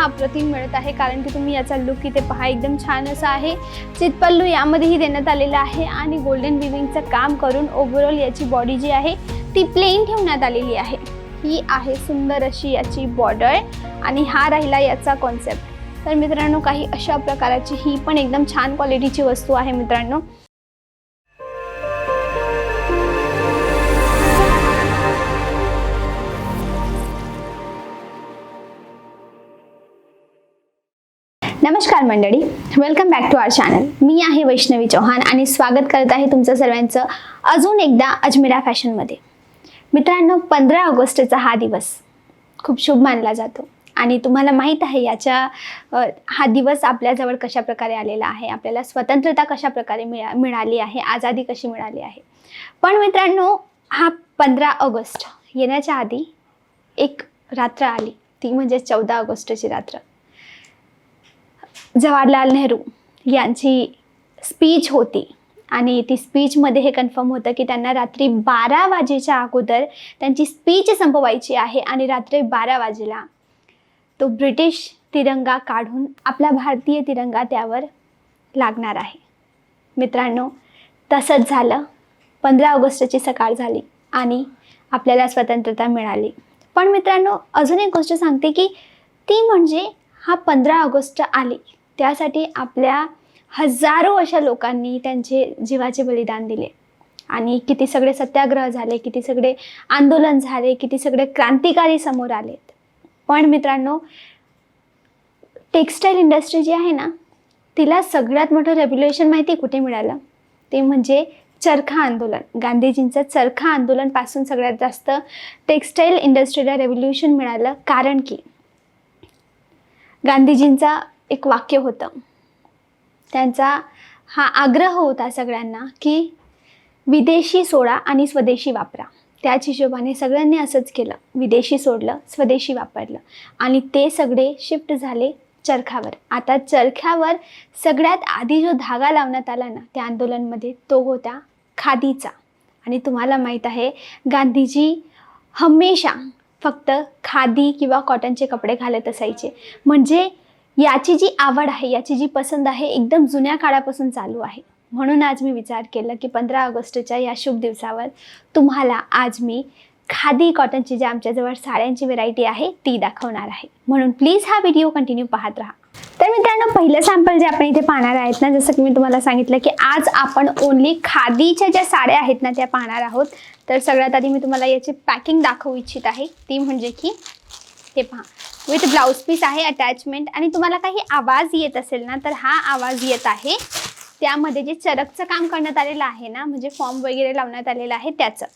हा अप्रतिम मिळत आहे. कारण की तुम्ही याचा लुक इथे पहा एकदम छान असा आहे. चितपल्लू यामध्येही देण्यात आलेला आहे आणि गोल्डन विविंगचं काम करून ओव्हरऑल याची बॉडी जी आहे ती प्लेन ठेवण्यात आलेली आहे. ही आहे सुंदर अशी याची बॉर्डर आणि हा राहिला याचा कॉन्सेप्ट तर मित्रांनो काही अशा प्रकाराची ही पण एकदम छान क्वालिटीची वस्तू आहे मित्रांनो. नमस्कार मंडळी. Welcome back to our channel मी आहे वैष्णवी चौहान आणि स्वागत करत आहे तुमचं सर्वांचं अजून एकदा अजमेरा फॅशनमध्ये मित्रांनो पंधरा ऑगस्टचा हा दिवस खूप शुभ मानला जातो. आणि तुम्हाला माहीत आहे याच्या हा दिवस आपल्याजवळ कशाप्रकारे आलेला आहे? आपल्याला स्वतंत्रता कशा प्रकारे मिळा मिळाली आहे? आझादी कशी मिळाली आहे? पण मित्रांनो हा पंधरा ऑगस्ट येण्याच्या आधी एक रात्र आली. ती म्हणजे चौदा ऑगस्टची रात्र. जवाहरलाल नेहरू यांची स्पीच होती. आणि ती स्पीचमध्ये हे कन्फर्म होतं की त्यांना रात्री बारा वाजेच्या अगोदर त्यांची स्पीच संपवायची आहे आणि रात्री बारा वाजेला तो ब्रिटिश तिरंगा काढून आपला भारतीय तिरंगा त्यावर लागणार आहे. मित्रांनो तसंच झालं. पंधरा ऑगस्टची सकाळ झाली आणि आपल्याला स्वतंत्रता मिळाली. पण मित्रांनो अजून एक गोष्ट सांगते की ती म्हणजे हा पंधरा ऑगस्ट आली. त्यासाठी आपल्या हजारो अशा लोकांनी त्यांचे जीवाचे बलिदान दिले. आणि किती सगळे सत्याग्रह झाले किती सगळे आंदोलन झाले किती सगळे क्रांतिकारी समोर आलेत. पण मित्रांनो टेक्स्टाईल इंडस्ट्री जी आहे ना तिला सगळ्यात मोठं रेव्होल्युशन माहिती कुठे मिळालं? ते म्हणजे चरखा आंदोलन. गांधीजींचं चरखा आंदोलनपासून सगळ्यात जास्त टेक्स्टाईल इंडस्ट्रीला रेव्होल्युशन मिळालं कारण की गांधीजींचा एक वाक्य होतं. त्यांचा हा आग्रह होता सगळ्यांना की विदेशी सोडा आणि स्वदेशी वापरा. त्याच हिशोबाने सगळ्यांनी असंच केलं. विदेशी सोडलं स्वदेशी वापरलं आणि ते सगळे शिफ्ट झाले चरख्यावर. आता चरख्यावर सगळ्यात आधी जो धागा लावण्यात आला ना त्या आंदोलनमध्ये तो होता खादीचा. आणि तुम्हाला माहीत आहे गांधीजी हमेशा फक्त खादी किंवा कॉटनचे कपडे घालत असायचे. म्हणजे याची जी आवड आहे याची जी पसंत आहे एकदम जुन्या काळापासून चालू आहे. म्हणून आज मी विचार केला की पंधरा ऑगस्टच्या या शुभ दिवसावर तुम्हाला आज मी खादी कॉटनची जी आमच्याजवळ साड्यांची व्हेरायटी आहे ती दाखवणार आहे. म्हणून प्लीज हा व्हिडिओ कंटिन्यू पाहत राहा. तर मित्रांनो पहिलं सॅम्पल जे आपण इथे पाहणार आहेत ना जसं की मी तुम्हाला सांगितलं की आज आपण ओनली खादीच्या ज्या साड्या आहेत ना त्या पाहणार आहोत. तर सगळ्यात आधी मी तुम्हाला याची पॅकिंग दाखवू इच्छित आहे. ती म्हणजे की हे पहा. विथ ब्लाऊज पीस आहे अटॅचमेंट आणि तुम्हाला काही आवाज येत असेल ना तर हा आवाज येत आहे. त्यामध्ये जे चरकचं काम करण्यात आलेलं आहे ना म्हणजे फॉर्म वगैरे लावण्यात आलेलं आहे त्याचं.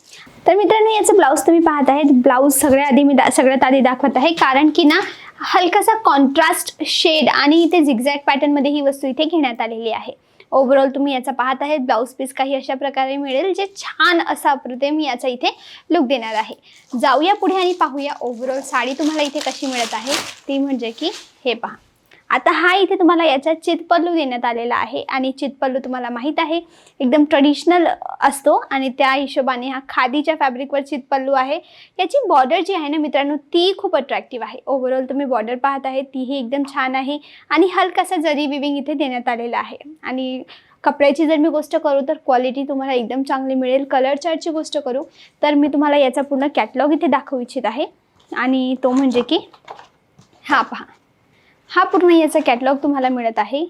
तर मित्रांनो याचं ब्लाऊज तुम्ही पाहत आहेत. ब्लाऊज सगळ्या आधी मी दा सगळ्यात आधी दाखवत आहे. कारण की ना हलकासा कॉन्ट्रास्ट शेड आणि इथे झिगझॅग पॅटर्नमध्ये ही वस्तू इथे घेण्यात आलेली आहे. ओव्हरऑल तुम्ही याचा पाहत आहेत. ब्लाऊज पीस काही अशा प्रकारे मिळेल जे छान असा अप्रतिम याचा इथे लुक देणार आहे. जाऊया पुढे आणि पाहूया ओव्हरऑल साडी तुम्हाला इथे कशी मिळत आहे. ती म्हणजे की हे पहा. आता हा इथे तुम्हाला याचा चितपल्लू देण्यात आलेला आहे आणि चितपल्लू तुम्हाला माहीत आहे. एकदम ट्रेडिशनल असतो आणि त्या हिशोबाने हा खादीच्या फॅब्रिकवर चितपल्लू आहे. याची बॉर्डर जी आहे ना मित्रांनो ती खूप अट्रॅक्टिव्ह आहे. ओव्हरऑल तुम्ही बॉर्डर पाहत आहे तीही एकदम छान आहे आणि हलकासा जरी विविंग इथे देण्यात आलेला आहे. आणि कपड्याची जर मी गोष्ट करू तर क्वालिटी तुम्हाला एकदम चांगली मिळेल. कलर चार्टची गोष्ट करू तर मी तुम्हाला याचा पूर्ण कॅटलॉग इथे दाखवू इच्छित आहे. आणि तो म्हणजे की हा पहा. हा पूर्ण याचा कॅटलॉग तुम्हाला मिळत आहे.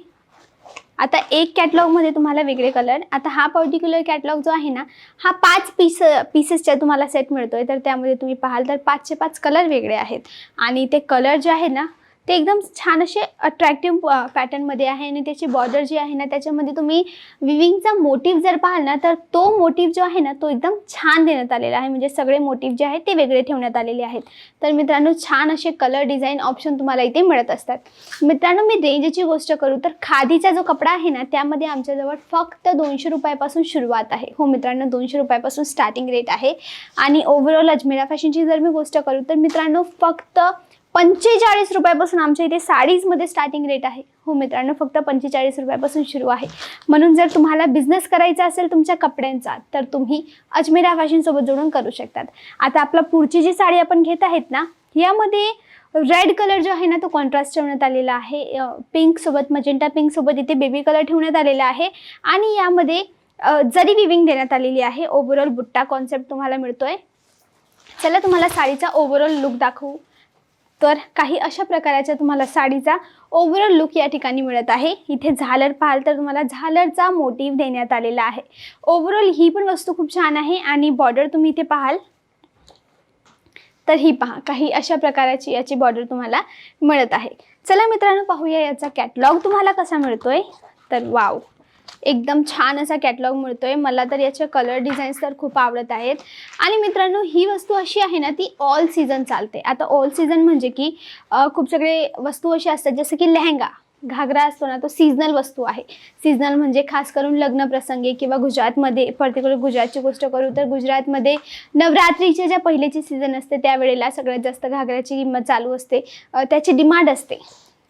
आता एक कॅटलॉगमध्ये तुम्हाला वेगळे कलर आता हा पर्टिक्युलर कॅटलॉग जो आहे ना हा पाच पीस पीसेसचा तुम्हाला सेट मिळतोय. तर त्यामध्ये तुम्ही पाहाल तर पाचशे पाच कलर वेगळे आहेत. आणि ते कलर जे आहे ना ते एकदम छान असे अट्रॅक्टिव्ह पॅटर्नमध्ये आहे आणि त्याची बॉर्डर जी आहे ना त्याच्यामध्ये तुम्ही विविंगचा मोटिव्ह जर पाहाल ना तर तो मोटिव्ह जो आहे ना तो एकदम छान देण्यात आलेला आहे. म्हणजे सगळे मोटिव्ह जे आहेत ते वेगळे ठेवण्यात आलेले आहेत. तर मित्रांनो छान असे कलर डिझाईन ऑप्शन तुम्हाला इथे मिळत असतात. मित्रांनो मी रेंजची गोष्ट करू तर खादीचा जो कपडा आहे ना त्यामध्ये आमच्याजवळ फक्त दोनशे रुपयापासून सुरुवात आहे. हो मित्रांनो दोनशे रुपयापासून स्टार्टिंग रेट आहे. आणि ओव्हरऑल अजमेरा फॅशनची जर मी गोष्ट करू तर मित्रांनो फक्त पंचेचाळीस रुपयापासून आमच्या इथे साडीजमध्ये स्टार्टिंग रेट आहे. हो मित्रांनो फक्त पंचेचाळीस रुपयापासून सुरू आहे. म्हणून जर तुम्हाला बिझनेस करायचा असेल तुमच्या कपड्यांचा तर तुम्ही अजमेरा फॅशनसोबत जोडून करू शकतात. आता आपला पुढची जी साडी आपण घेत आहेत ना यामध्ये रेड कलर जो आहे ना तो कॉन्ट्रास्ट ठेवण्यात आलेला आहे. पिंकसोबत मजेंटा पिंकसोबत इथे बेबी कलर ठेवण्यात आलेला आहे. आणि यामध्ये जरी विविंग देण्यात आलेली आहे ओव्हरऑल बुट्टा कॉन्सेप्ट तुम्हाला मिळतोय. चला तुम्हाला साडीचा ओव्हरऑल लुक दाखवू. तर काही अशा प्रकाराच्या तुम्हाला साडीचा ओव्हरऑल लुक या ठिकाणी मिळत आहे. इथे झालर पाहाल तर तुम्हाला झालरचा मोटिव्ह देण्यात आलेला आहे. ओव्हरऑल ही पण वस्तू खूप छान आहे आणि बॉर्डर तुम्ही इथे पाहाल तर ही पहा काही अशा प्रकाराची याची बॉर्डर तुम्हाला मिळत आहे. चला मित्रांनो पाहूया याचा कॅटलॉग तुम्हाला कसा मिळतोय? तर वाव एकदम छान असा कॅटलॉग मिळतोय. मला तर याचे कलर डिझाईन्स तर खूप आवडत आहेत. आणि मित्रांनो ही वस्तू अशी आहे ना ती ऑल सीझन चालते. आता ऑल सीझन म्हणजे की खूप सगळे वस्तू अशी असतात जसं की लेहंगा. घागरा असतो ना तो सीझनल वस्तू आहे. सीझनल म्हणजे खास करून लग्न प्रसंगी किंवा गुजरातमध्ये पर्टिक्युलर गुजरातची गोष्ट करू तर गुजरातमध्ये नवरात्रीच्या ज्या पहिल्याची सीझन असते त्यावेळेला सगळ्यात जास्त घागऱ्याची किंमत चालू असते. त्याची डिमांड असते.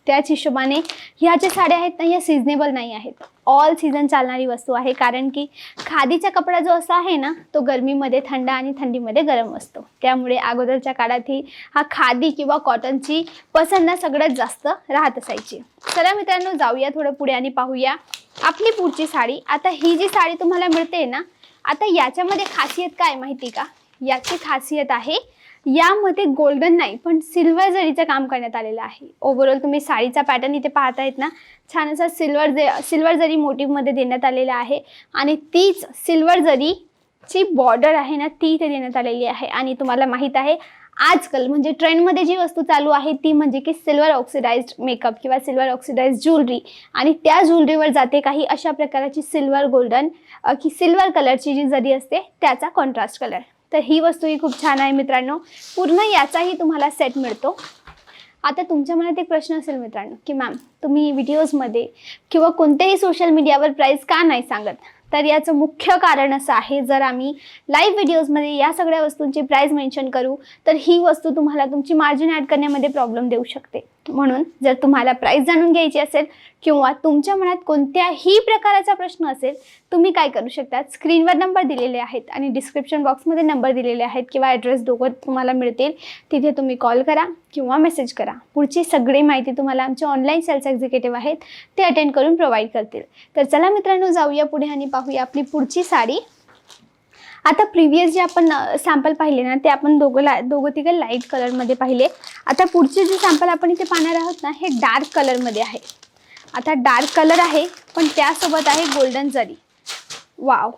त्याच हिशोबाने ह्या ज्या साड्या आहेत ना ह्या सिजनेबल नाही आहेत. ऑल सीझन चालणारी वस्तू आहे कारण की खादीचा कपडा जो असा आहे ना तो गरमीमध्ये थंड आणि थंडीमध्ये गरम असतो. त्यामुळे अगोदरच्या काळात ही हा खादी किंवा कॉटनची पसंत ना सगळ्यात जास्त राहत असायची. चला मित्रांनो जाऊया थोडं पुढे आणि पाहूया आपली पुढची साडी. आता ही जी साडी तुम्हाला मिळते ना आता याच्यामध्ये खासियत काय माहिती का? याची खासियत आहे यामध्ये गोल्डन नाही पण सिल्वर जरीचं काम करण्यात आलेलं आहे. ओव्हरऑल तुम्ही साडीचा पॅटर्न इथे पाहतायत ना छान असा सिल्वर जे सिल्वर जरी मोटिव्हमध्ये देण्यात आलेला आहे आणि तीच सिल्वर जरीची बॉर्डर आहे ना ती इथे देण्यात आलेली आहे. आणि तुम्हाला माहीत आहे आजकाल म्हणजे ट्रेंडमध्ये जी वस्तू चालू आहे ती म्हणजे की सिल्वर ऑक्सिडाइज्ड मेकअप किंवा सिल्वर ऑक्सिडाइज्ड ज्वेलरी आणि त्या ज्वेलरीवर जाते काही अशा प्रकाराची सिल्वर गोल्डन की सिल्वर कलरची जी जरी असते त्याचा कॉन्ट्रास्ट कलर तर ही वस्तूही खूप छान आहे मित्रांनो. पूर्ण याचाही तुम्हाला सेट मिळतो. आता तुमच्या मनात एक प्रश्न असेल मित्रांनो की मॅम तुम्ही व्हिडिओजमध्ये किंवा कोणत्याही सोशल मीडियावर प्राईस का नाही सांगत? तर याचं मुख्य कारण असं आहे जर आम्ही लाईव्ह व्हिडिओजमध्ये या सगळ्या वस्तूंची प्राईस मेन्शन करू तर ही वस्तू तुम्हाला तुमची मार्जिन ॲड करण्यामध्ये प्रॉब्लेम देऊ शकते. म्हणून जर तुम्हाला प्राईस जाणून घ्यायची असेल किंवा तुमच्या मनात कोणत्याही प्रकाराचा प्रश्न असेल तुम्ही काय करू शकता? स्क्रीनवर नंबर दिलेले आहेत आणि डिस्क्रिप्शन बॉक्समध्ये नंबर दिलेले आहेत किंवा ॲड्रेस दोघं तुम्हाला मिळतील. तिथे तुम्ही कॉल करा किंवा मेसेज करा. पुढची सगळी माहिती तुम्हाला आमचे ऑनलाईन सेल्स एक्झिक्युटिव्ह आहेत ते अटेंड करून प्रोव्हाइड करतील. तर चला मित्रांनो जाऊया पुढे आणि पाहूया आपली पुढची साडी. आता प्रिव्हियस जे आपण सॅम्पल पाहिले ना ते आपण दोघं ला दोघं तिघं लाइट कलरमध्ये पाहिले. आता पुढचे जे सॅम्पल आपण इथे पाहणार आहोत ना हे डार्क कलरमध्ये आहे. आता डार्क कलर आहे पण त्यासोबत आहे गोल्डन जरी वाव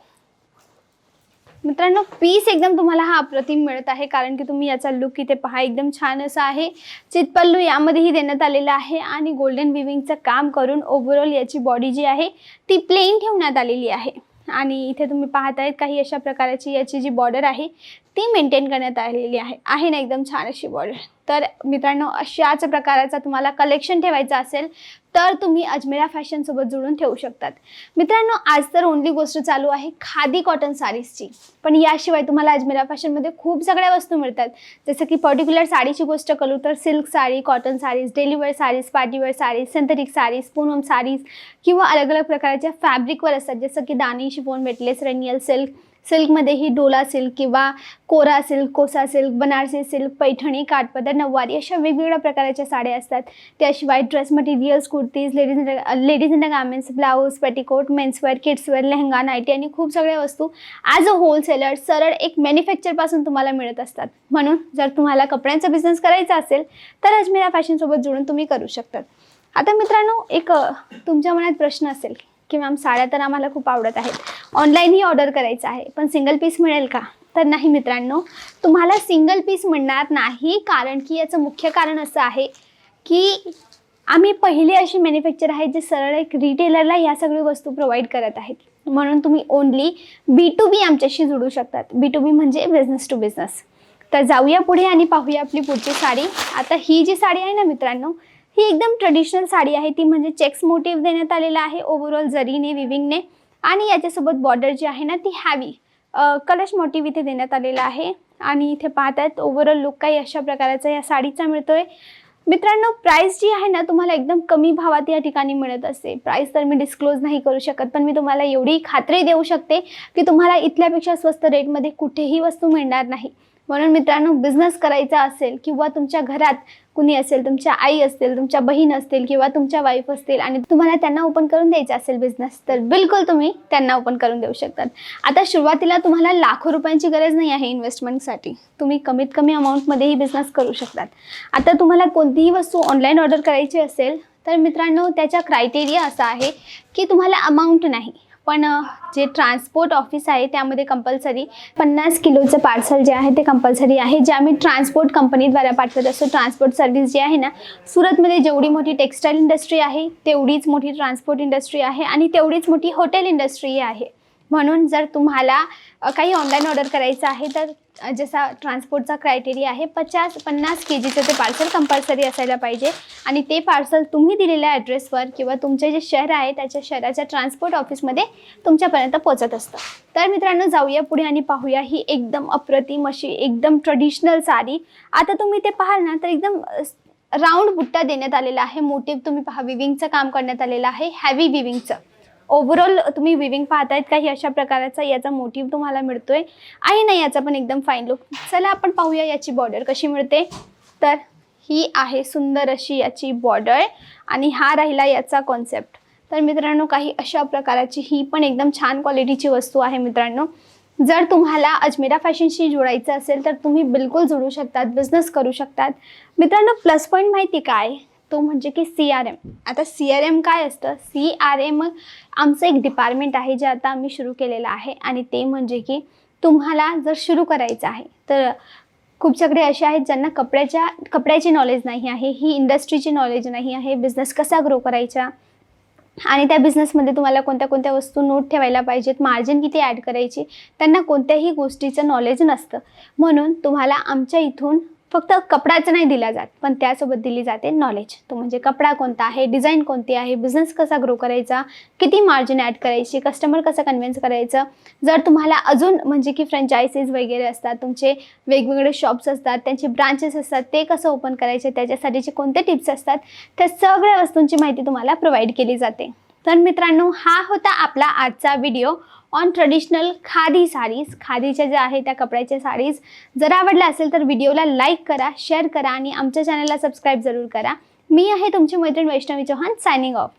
मित्रांनो पीस एकदम तुम्हाला हा अप्रतिम मिळत आहे कारण की तुम्ही याचा लुक इथे पहा एकदम छान असा आहे. चितपल्लू यामध्येही देण्यात आलेला आहे आणि गोल्डन विविंगचं काम करून ओव्हरऑल याची बॉडी जी आहे ती प्लेन ठेवण्यात आलेली आहे. आणि इथे तुम्ही पाहत आहेत काही अशा प्रकारची याची जी बॉर्डर आहे ती मेंटेन करण्यात आलेली आहे. आहे ना एकदम छान अशी बॉर्डर तर मित्रांनो अशाच प्रकाराचा तुम्हाला कलेक्शन ठेवायचं असेल तर तुम्ही अजमेरा फॅशनसोबत जुळून ठेवू शकतात. मित्रांनो आज तर ओनली गोष्ट चालू आहे खादी कॉटन साडीजची पण याशिवाय तुम्हाला अजमेरा फॅशनमध्ये खूप सगळ्या वस्तू मिळतात. जसं की पर्टिक्युलर साडीची गोष्ट करू तर silk sari cotton saris dailywear saris partywear saris synthetic saris Poonam saris किंवा अलग अलग प्रकारच्या फॅब्रिकवर असतात. जसं की दानी शिफोन वेटलेस रेनियल सिल्क सिल्कमध्येही डोला सिल्क किंवा Kora silk Kosa silk Banarasi silk Paithani काठपदर नऊवारी अशा वेगवेगळ्या प्रकारच्या साड्या असतात. त्याशिवाय dress materials kurtis ladies ladies in garments blouse petticoat menswear kidswear lehenga nighty आणि खूप सगळ्या वस्तू ॲज अ होलसेलर सरळ एक मॅन्युफॅक्चरपासून तुम्हाला मिळत असतात. म्हणून जर तुम्हाला कपड्यांचा बिझनेस करायचा असेल तर अजमेरा फॅशनसोबत जुळून तुम्ही करू शकतात. आता मित्रांनो एक तुमच्या मनात प्रश्न असेल की मॅम साड्या तर आम्हाला खूप आवडत आहेत. ऑनलाईनही ऑर्डर करायचं आहे. पण सिंगल पीस मिळेल का? तर नाही मित्रांनो. तुम्हाला सिंगल पीस मिळणार नाही कारण की याचं मुख्य कारण असं आहे की आम्ही पहिले अशी मॅन्युफॅक्चर आहेत जे सरळ एक रिटेलरला या सगळ्या वस्तू प्रोव्हाइड करत आहेत. म्हणून तुम्ही ओनली बी टू बी आमच्याशी जुळू शकतात. बी टू बी म्हणजे बिझनेस टू बिझनेस तर जाऊया पुढे आणि पाहूया आपली पुढची साडी. आता ही जी साडी आहे ना मित्रांनो ही एकदम ट्रेडिशनल साडी आहे. ती म्हणजे चेक्स मोटिव्ह देण्यात आलेला आहे. ओव्हरऑल जरीने विविंगने आणि याच्यासोबत बॉर्डर जी आहे ना ती हॅवी कलश मोटिव्ह इथे देण्यात आलेला आहे. आणि इथे पाहतात ओव्हरऑल लुक काही अशा प्रकाराचा या साडीचा मिळतोय. मित्रांनो प्राईस जी आहे ना तुम्हाला एकदम कमी भावात या ठिकाणी मिळत असते. प्राईस तर मी डिस्क्लोज नाही करू शकत पण मी तुम्हाला एवढी खात्री देऊ शकते की तुम्हाला इथल्यापेक्षा स्वस्त रेटमध्ये कुठेही वस्तू मिळणार नाही. म्हणून मित्रांनो बिझनेस करायचा असेल किंवा तुमच्या घरात कुणी असेल तुमच्या आई असतील तुमच्या बहीण असतील किंवा तुमच्या वाईफ असतील आणि तुम्हाला त्यांना ओपन करून द्यायचा असेल बिझनेस तर बिलकुल तुम्ही त्यांना ओपन करून देऊ शकतात. आता सुरुवातीला तुम्हाला लाखो रुपयांची गरज नाही आहे इन्व्हेस्टमेंटसाठी तुम्ही कमीत कमी अमाऊंटमध्येही बिझनेस करू शकतात. आता तुम्हाला कोणतीही वस्तू ऑनलाईन ऑर्डर करायची असेल तर मित्रांनो त्याचा क्रायटेरिया असा आहे की तुम्हाला अमाऊंट नाही. पण जे ट्रान्सपोर्ट ऑफिस आहे त्यामध्ये कंपल्सरी पन्नास किलोचं पार्सल जे आहे ते कंपल्सरी आहे. जे आम्ही ट्रान्सपोर्ट कंपनीद्वारे पाठवत असतो ट्रान्सपोर्ट सर्व्हिस जी आहे ना सुरतमध्ये जेवढी मोठी टेक्स्टाईल इंडस्ट्री आहे तेवढीच मोठी ट्रान्सपोर्ट इंडस्ट्री आहे आणि तेवढीच मोठी हॉटेल इंडस्ट्री आहे. म्हणून जर तुम्हाला काही ऑनलाईन ऑर्डर करायचं आहे तर जसा ट्रान्सपोर्टचा क्रायटेरिया आहे पचास पन्नास के जीचं ते पार्सल कंपल्सरी असायला पाहिजे. आणि ते पार्सल तुम्ही दिलेल्या ॲड्रेसवर किंवा तुमचे जे शहर आहे त्याच्या शहराच्या ट्रान्सपोर्ट ऑफिसमध्ये तुमच्यापर्यंत पोहोचत असतं. तर मित्रांनो जाऊया पुढे आणि पाहूया ही एकदम अप्रतिम अशी एकदम ट्रेडिशनल साडी. आता तुम्ही ते पाहाल ना तर एकदम राऊंड बुट्टा देण्यात आलेला आहे. मोटिव्ह तुम्ही पहा विविंगचं काम करण्यात आलेलं आहे. हॅवी विविंगचं ओव्हरऑल तुम्ही विविंग पाहतायत काही अशा प्रकारचा याचा मोटिव्ह तुम्हाला मिळतोय. आहे ना याचा पण एकदम फाईन लुक चला आपण पाहूया याची बॉर्डर कशी मिळते. तर ही आहे सुंदर अशी याची बॉर्डर आणि हा राहिला याचा कॉन्सेप्ट तर मित्रांनो काही अशा प्रकाराची ही पण एकदम छान क्वालिटीची वस्तू आहे मित्रांनो. जर तुम्हाला अजमेरा फॅशनशी जोडायचं असेल तर तुम्ही बिलकुल जोडू शकतात बिझनेस करू शकतात. मित्रांनो प्लस पॉईंट माहिती काय? तो म्हणजे की सी आर एम आता सी आर एम काय असतं? सी आर एम आमचं एक डिपार्टमेंट आहे जे आता आम्ही सुरू केलेलं आहे आणि ते म्हणजे की तुम्हाला जर सुरू करायचं आहे तर खूप सगळे असे आहेत ज्यांना कपड्याच्या कपड्याची नॉलेज नाही आहे ही इंडस्ट्रीची नॉलेज नाही आहे बिझनेस कसा ग्रो करायचा आणि त्या बिझनेसमध्ये तुम्हाला कोणत्या कोणत्या वस्तू नोट ठेवायला पाहिजेत मार्जिन किती ॲड करायची त्यांना कोणत्याही गोष्टीचं नॉलेज नसतं. म्हणून तुम्हाला आमच्या इथून फक्त कपडाच नाही दिला जात पण त्यासोबत दिली जाते नॉलेज तो म्हणजे कपडा कोणता आहे डिझाईन कोणती आहे बिझनेस कसा ग्रो करायचा किती मार्जिन ॲड करायची कस्टमर कसं कन्व्हिन्स करायचं. जर तुम्हाला अजून म्हणजे की फ्रँचायसीज वगैरे असतात तुमचे वेगवेगळे शॉप्स असतात त्यांचे ब्रांचेस असतात ते कसं ओपन करायचे त्याच्यासाठीचे कोणते टिप्स असतात त्या सगळ्या वस्तूंची माहिती तुम्हाला प्रोव्हाइड केली जाते. तर मित्रांनो हा होता आपला आजचा video on traditional khadi saris खादीच्या ज्या आहे त्या कपड्याच्या साडीज जर आवडल्या असेल तर व्हिडिओला लाईक करा शेअर करा आणि आमच्या चॅनलला सबस्क्राईब जरूर करा. मी आहे तुमची मैत्रीण वैष्णवी चौहान सायनिंग ऑफ